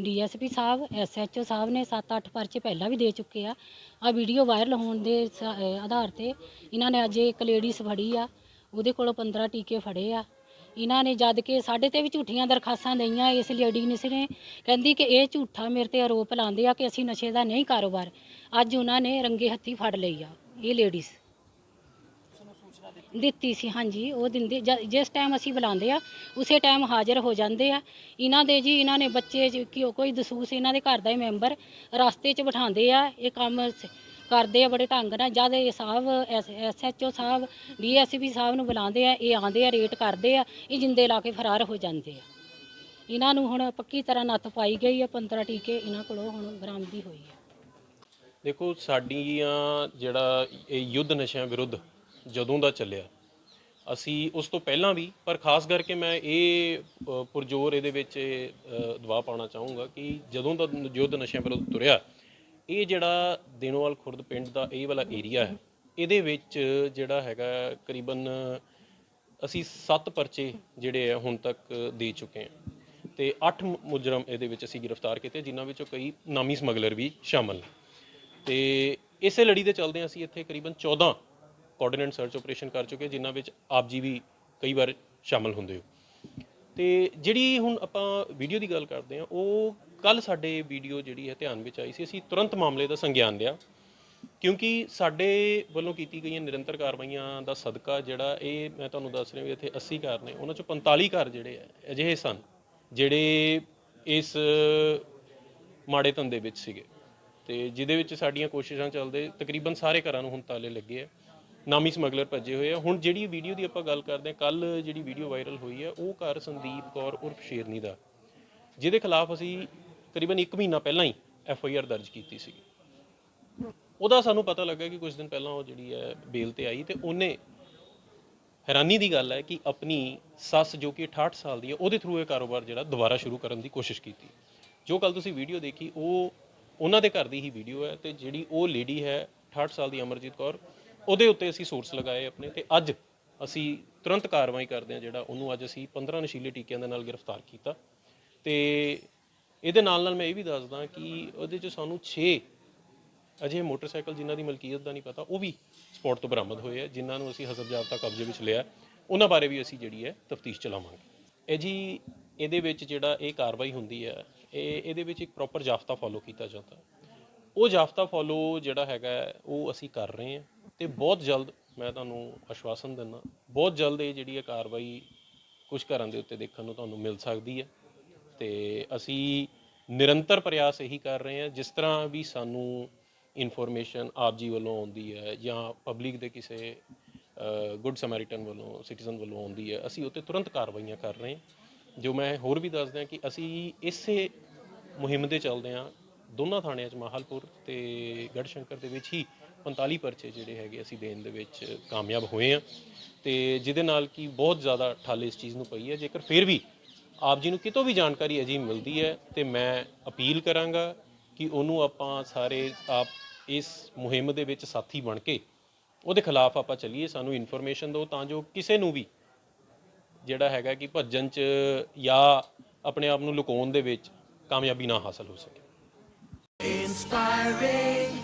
DSP ਸਾਹਿਬ SHO ਸਾਹਿਬ ਨੇ 7-8 ਪਰਚੇ ਪਹਿਲਾਂ ਵੀ ਦੇ ਚੁੱਕੇ ਆ। ਆ ਵੀਡੀਓ ਵਾਇਰਲ ਹੋਣ ਦੇ ਸ- ਅਹ ਆਧਾਰ ਤੇ ਇਹਨਾਂ ਨੇ ਅੱਜ ਇੱਕ ਲੇਡੀਜ਼ ਫੜੀ ਆ, ਉਹਦੇ ਕੋਲੋਂ 15 ਟੀਕੇ ਫੜੇ ਆ। ਇਹਨਾਂ ਨੇ ਜਦ ਕਿ ਸਾਡੇ ਤੇ ਵੀ ਝੂਠੀਆਂ ਦਰਖਾਸਤਾਂ ਲਈਆਂ, ਇਸ ਲੇਡੀ ਨੇ ਨੇ ਕਹਿੰਦੀ ਕਿ ਇਹ ਝੂਠਾ ਮੇਰੇ ਤੇ ਆਰੋਪ ਲਾਉਂਦੇ ਆ ਕਿ ਅਸੀਂ ਨਸ਼ੇ ਦਾ ਨਹੀਂ ਕਾਰੋਬਾਰ। ਅੱਜ ਉਹਨਾਂ ਨੇ ਰੰਗੇ ਹੱਥੀ ਫੜ ਲਈ ਆ, ਇਹ ਲੇਡੀਜ਼। ਦਿੱਤੀ ਸੀ, ਹਾਂਜੀ, ਉਹ ਦਿੰਦੇ, ਜ- ਜਿਸ ਟਾਈਮ ਅਸੀਂ ਬੁਲਾਉਂਦੇ ਆ, ਉਸੇ ਟਾਈਮ ਹਾਜ਼ਰ ਹੋ ਜਾਂਦੇ ਆ। ਇਹਨਾਂ ਦੇ ਜੀ, ਇਹਨਾਂ ਨੇ ਬੱਚੇ ਜ- ਕਿ ਕੋਈ ਦਸੂਸ ਇਹਨਾਂ ਦੇ ਘਰ ਦਾ ਹੀ ਮੈਂਬਰ ਰਸਤੇ 'ਚ ਬਿਠਾਉਂਦੇ ਆ, ਇਹ ਕੰਮ ਸ- ਕਰਦੇ ਆ ਬੜੇ ਢੰਗ ਨਾਲ। ਜਦ ਇਹ ਸਾਹਿਬ ਐਸਐਚਓ ਸਾਹਿਬ ਡੀਐਸਪੀ ਸਾਹਿਬ ਨੂੰ ਬੁਲਾਉਂਦੇ ਆ, ਇਹ ਆਉਂਦੇ ਆ ਰੇਟ ਕਰਦੇ ਆ, ਇਹ ਜਿੰਦੇ ਲਾ ਕੇ ਫਰਾਰ ਹੋ ਜਾਂਦੇ ਆ। ਇਹਨਾਂ ਨੂੰ ਹੁਣ ਪੱਕੀ ਤਰ੍ਹਾਂ ਨੱਥ ਪਾਈ ਗਈ ਆ 15 ਟੀਕੇ ਇਹਨਾਂ ਕੋਲੋਂ ਹੁਣ ਬਰਾਮਦੀ ਹੋਈ ਆ। ਦੇਖੋ, ਸਾਡੀਆਂ ਜਿਹੜਾ ਇਹ ਯੁੱਧ ਨਸ਼ਿਆਂ ਵਿਰੁੱਧ ਜਦੋਂ ਦਾ ਚੱਲਿਆ। ਅਸੀਂ ਉਸ ਤੋਂ ਪਹਿਲਾਂ ਵੀ ਪਰ ਖਾਸ ਕਰਕੇ ਮੈਂ ਇਹ ਅ, ਪੁਰਜੋਰ ਇਹਦੇ ਵਿੱਚ ਅ, ਦਬਾਅ ਪਾਉਣਾ ਚਾਹੂੰਗਾ ਕਿ ਜਦੋਂ ਦਾ ਯੁੱਧ ਨਸ਼ਿਆਂ ਵਿਰੁੱਧ ਤੁਰਿਆ ਇਹ ਜਿਹੜਾ ਦੇਣੋਵਾਲ ਖੁਰਦ ਪਿੰਡ ਦਾ ਇਹ ਵਾਲਾ ਏਰੀਆ ਹੈ ਇਹਦੇ ਵਿੱਚ ਜਿਹੜਾ ਹੈਗਾ ਕਰੀਬਨ ਅਸੀਂ 7 ਪਰਚੇ ਜਿਹੜੇ ਆ ਹੁਣ ਤੱਕ ਦੇ ਚੁੱਕੇ ਹਾਂ। ਤੇ 8 ਮੁਜਰਮ ਇਹਦੇ ਵਿੱਚ ਅਸੀਂ ਗ੍ਰਿਫਤਾਰ ਕੀਤੇ ਜਿਨ੍ਹਾਂ ਵਿੱਚੋਂ ਕਈ ਨਾਮੀ ਸਮਗਲਰ ਵੀ ਸ਼ਾਮਲ ਨੇ। ਤੇ ਇਸੇ ਲੜੀ ਦੇ ਚੱਲਦੇ ਅਸੀਂ ਇੱਥੇ ਕਰੀਬਨ 14 ਕੋਆਰਡੀਨੇਟ ਸਰਚ ਆਪਰੇਸ਼ਨ ਕਰ ਚੁੱਕੇ, ਜਿਨ੍ਹਾਂ ਵਿੱਚ ਆਪ ਜੀ ਵੀ ਕਈ ਵਾਰ ਸ਼ਾਮਲ ਹੁੰਦੇ ਹੋ। ਤੇ ਜਿਹੜੀ ਹੁਣ ਆਪਾਂ ਵੀਡੀਓ ਦੀ ਗੱਲ ਕਰਦੇ ਆ ਉਹ ਕੱਲ ਸਾਡੇ ਵੀਡੀਓ ਜਿਹੜੀ ਹੈ ਧਿਆਨ ਵਿੱਚ ਆਈ ਸੀ। ਅਸੀਂ ਤੁਰੰਤ ਮਾਮਲੇ ਦਾ ਸੰਗਿਆਨ ਲਿਆ, ਕਿਉਂਕਿ ਸਾਡੇ ਵੱਲੋਂ ਕੀਤੀ ਗਈਆਂ ਨਿਰੰਤਰ ਕਾਰਵਾਈਆਂ ਦਾ ਸਦਕਾ ਜਿਹੜਾ ਇਹ ਮੈਂ ਤੁਹਾਨੂੰ ਦੱਸ ਰਿਹਾ ਵੀ ਇੱਥੇ 80 ਘਰ ਨੇ, ਉਹਨਾਂ ਚੋਂ 45 ਘਰ ਜਿਹੜੇ ਆ ਅਜਿਹੇ ਸਨ, ਜਿਹੜੇ ਇਸ ਮਾੜੇ ਧੰਦੇ ਵਿੱਚ ਸੀਗੇ। ਤੇ ਜਿਹਦੇ ਵਿੱਚ ਸਾਡੀਆਂ ਕੋਸ਼ਿਸ਼ਾਂ ਚੱਲਦੇ ਤਕਰੀਬਨ ਸਾਰੇ ਘਰਾਂ ਨੂੰ ਹੁਣ ਤਾਲੇ ਲੱਗੇ ਆ। ਨਾਮੀ ਸਮਗਲਰ ਭੱਜੇ ਹੋਏ ਆ। ਹੁਣ ਜਿਹੜੀ ਵੀਡੀਓ ਦੀ ਆਪਾਂ ਗੱਲ ਕਰਦੇ ਆ ਕੱਲ ਜਿਹੜੀ ਵੀਡੀਓ ਵਾਇਰਲ ਹੋਈ ਹੈ ਉਹ ਘਰ ਸੰਦੀਪ ਕੌਰ ਉਰਫ ਸ਼ੇਰਨੀ ਦਾ। ਜਿਹਦੇ ਖਿਲਾਫ ਅਸੀਂ ਤਕਰੀਬਨ 1 ਮਹੀਨਾ ਪਹਿਲਾਂ ਹੀ ਐਫ ਆਈ ਆਰ ਦਰਜ ਕੀਤੀ ਸੀ। ਉਹਦਾ ਸਾਨੂੰ ਪਤਾ ਲੱਗਾ ਕਿ ਕੁਝ ਦਿਨ ਪਹਿਲਾਂ ਉਹ ਜਿਹੜੀ ਹੈ ਬੇਲ ਤੇ ਆਈ ਤੇ ਉਹਨੇ ਹੈਰਾਨੀ ਦੀ ਗੱਲ ਹੈ ਕਿ ਆਪਣੀ ਸੱਸ ਜੋ ਕਿ 68 ਸਾਲ ਦੀ ਹੈ, ਉਹਦੇ ਥਰੂ ਇਹ ਕਾਰੋਬਾਰ ਜਿਹੜਾ ਦੁਬਾਰਾ ਸ਼ੁਰੂ ਕਰਨ ਦੀ ਕੋਸ਼ਿਸ਼ ਕੀਤੀ। ਜੋ ਕੱਲ ਤੁਸੀਂ ਵੀਡੀਓ ਦੇਖੀ, ਉਹ ਉਹਨਾਂ ਦੇ ਘਰ ਦੀ ਹੀ ਵੀਡੀਓ ਹੈ ਤੇ ਜਿਹੜੀ ਉਹ ਲੇਡੀ ਹੈ 68 ਸਾਲ ਦੀ ਅਮਰਜੀਤ ਕੌਰ ਉਹਦੇ ਉੱਤੇ ਅਸੀਂ ਸੋਰਸ ਲਗਾਏ ਆਪਣੇ ਤੇ ਅੱਜ ਅਸੀਂ ਤੁਰੰਤ ਕਾਰਵਾਈ ਕਰਦੇ ਹਾਂ ਜਿਹੜਾ ਉਹਨੂੰ ਅੱਜ ਅਸੀਂ 15 ਨਸ਼ੀਲੇ ਟੀਕਿਆਂ ਦੇ ਨਾਲ ਗ੍ਰਿਫਤਾਰ ਕੀਤਾ। ਤੇ ਇਹਦੇ ਨਾਲ ਨਾਲ ਮੈਂ ਇਹ ਵੀ ਦੱਸਦਾ ਕਿ ਉਹਦੇ ਚ ਸਾਨੂੰ 6 ਅਜੇ ਮੋਟਰਸਾਈਕਲ ਜਿਨ੍ਹਾਂ ਦੀ ਮਲਕੀਅਤ ਦਾ ਨਹੀਂ ਪਤਾ, ਉਹ ਵੀ ਸਪੌਟ ਤੋਂ ਬਰਾਮਦ ਹੋਏ ਆ, ਜਿਨ੍ਹਾਂ ਨੂੰ ਅਸੀਂ ਹਸਬ ਜਾਬਤਾ ਕਬਜ਼ੇ ਵਿੱਚ ਲਿਆ। ਉਹਨਾਂ ਬਾਰੇ ਵੀ ਅਸੀਂ ਜਿਹੜੀ ਹੈ ਤਫਤੀਸ਼ ਚਲਾਵਾਂਗੇ। ਇਹ ਜੀ, ਇਹਦੇ ਵਿੱਚ ਜਿਹੜਾ ਇਹ ਕਾਰਵਾਈ ਹੁੰਦੀ ਹੈ, ਇਹ ਇਹਦੇ ਵਿੱਚ ਇੱਕ ਪ੍ਰੋਪਰ ਜਾਫਤਾ ਫੋਲੋ ਕੀਤਾ ਜਾਂਦਾ। ਉਹ ਜਾਫਤਾ ਫੋਲੋ ਜਿਹੜਾ ਹੈਗਾ, ਉਹ ਅਸੀਂ ਕਰ ਰਹੇ ਹਾਂ। ਤੇ ਬਹੁਤ ਜਲਦ, ਮੈਂ ਤੁਹਾਨੂੰ ਆਸ਼ਵਾਸਨ ਦਿੰਦਾ, ਬਹੁਤ ਜਲਦ ਇਹ ਜਿਹੜੀ ਹੈ ਕਾਰਵਾਈ ਕੁਝ ਘਰਾਂ ਦੇ ਉੱਤੇ ਦੇਖਣ ਨੂੰ ਤੁਹਾਨੂੰ ਮਿਲ ਸਕਦੀ ਹੈ। ਤੇ ਅਸੀਂ ਨਿਰੰਤਰ ਪ੍ਰਯਾਸ ਇਹੀ ਕਰ ਰਹੇ ਹਾਂ, ਜਿਸ ਤਰ੍ਹਾਂ ਵੀ ਸਾਨੂੰ ਇਨਫੋਰਮੇਸ਼ਨ ਆਪ ਜੀ ਵੱਲੋਂ ਆਉਂਦੀ ਹੈ ਜਾਂ ਪਬਲਿਕ ਦੇ ਕਿਸੇ ਗੁੱਡ ਸਮੈਰੀਟਨ ਵੱਲੋਂ, ਸਿਟੀਜ਼ਨ ਵੱਲੋਂ ਆਉਂਦੀ ਹੈ, ਅਸੀਂ ਉੱਤੇ ਤੁਰੰਤ ਕਾਰਵਾਈਆਂ ਕਰ ਰਹੇ ਹਾਂ। ਜੋ ਮੈਂ ਹੋਰ ਵੀ ਦੱਸ ਦਿਆਂ ਕਿ ਅਸੀਂ ਇਸੇ ਮੁਹਿੰਮ ਦੇ ਚੱਲਦੇ ਹਾਂ, ਦੋਨਾਂ ਥਾਣਿਆਂ 'ਚ ਮਾਹਲਪੁਰ ਤੇ ਗੜਸ਼ੰਕਰ ਦੇ ਵਿੱਚ ਹੀ 45 ਪਰਚੇ ਜਿਹੜੇ ਹੈਗੇ ਅਸੀਂ ਦੇਣ ਦੇ ਵਿੱਚ ਕਾਮਯਾਬ ਹੋਏ ਹਾਂ। ਤੇ ਜਿਹਦੇ ਨਾਲ ਕਿ ਬਹੁਤ ਜ਼ਿਆਦਾ ਠੱਲ ਇਸ ਚੀਜ਼ ਨੂੰ ਪਈ ਹੈ। ਜੇਕਰ ਫਿਰ ਵੀ ਆਪ ਜੀ ਨੂੰ ਕਿਤੋਂ ਵੀ ਜਾਣਕਾਰੀ ਅਜਿਹੀ ਮਿਲਦੀ ਹੈ, ਤੇ ਮੈਂ ਅਪੀਲ ਕਰਾਂਗਾ ਕਿ ਉਹਨੂੰ ਆਪਾਂ ਸਾਰੇ ਆਪ ਇਸ ਮੁਹਿੰਮ ਦੇ ਵਿੱਚ ਸਾਥੀ ਬਣ ਕੇ ਉਹਦੇ ਖਿਲਾਫ ਆਪਾਂ ਚੱਲੀਏ, ਸਾਨੂੰ ਇਨਫੋਰਮੇਸ਼ਨ ਦਿਓ, ਤਾਂ ਜੋ ਕਿਸੇ ਨੂੰ ਵੀ ਜਿਹੜਾ ਹੈਗਾ ਕਿ ਭੱਜਣ 'ਚ ਜਾਂ ਆਪਣੇ ਆਪ ਨੂੰ ਲੁਕਾਉਣ ਦੇ ਵਿੱਚ ਕਾਮਯਾਬੀ ਨਾ ਹਾਸਲ ਹੋ ਸਕੇ। Inspiring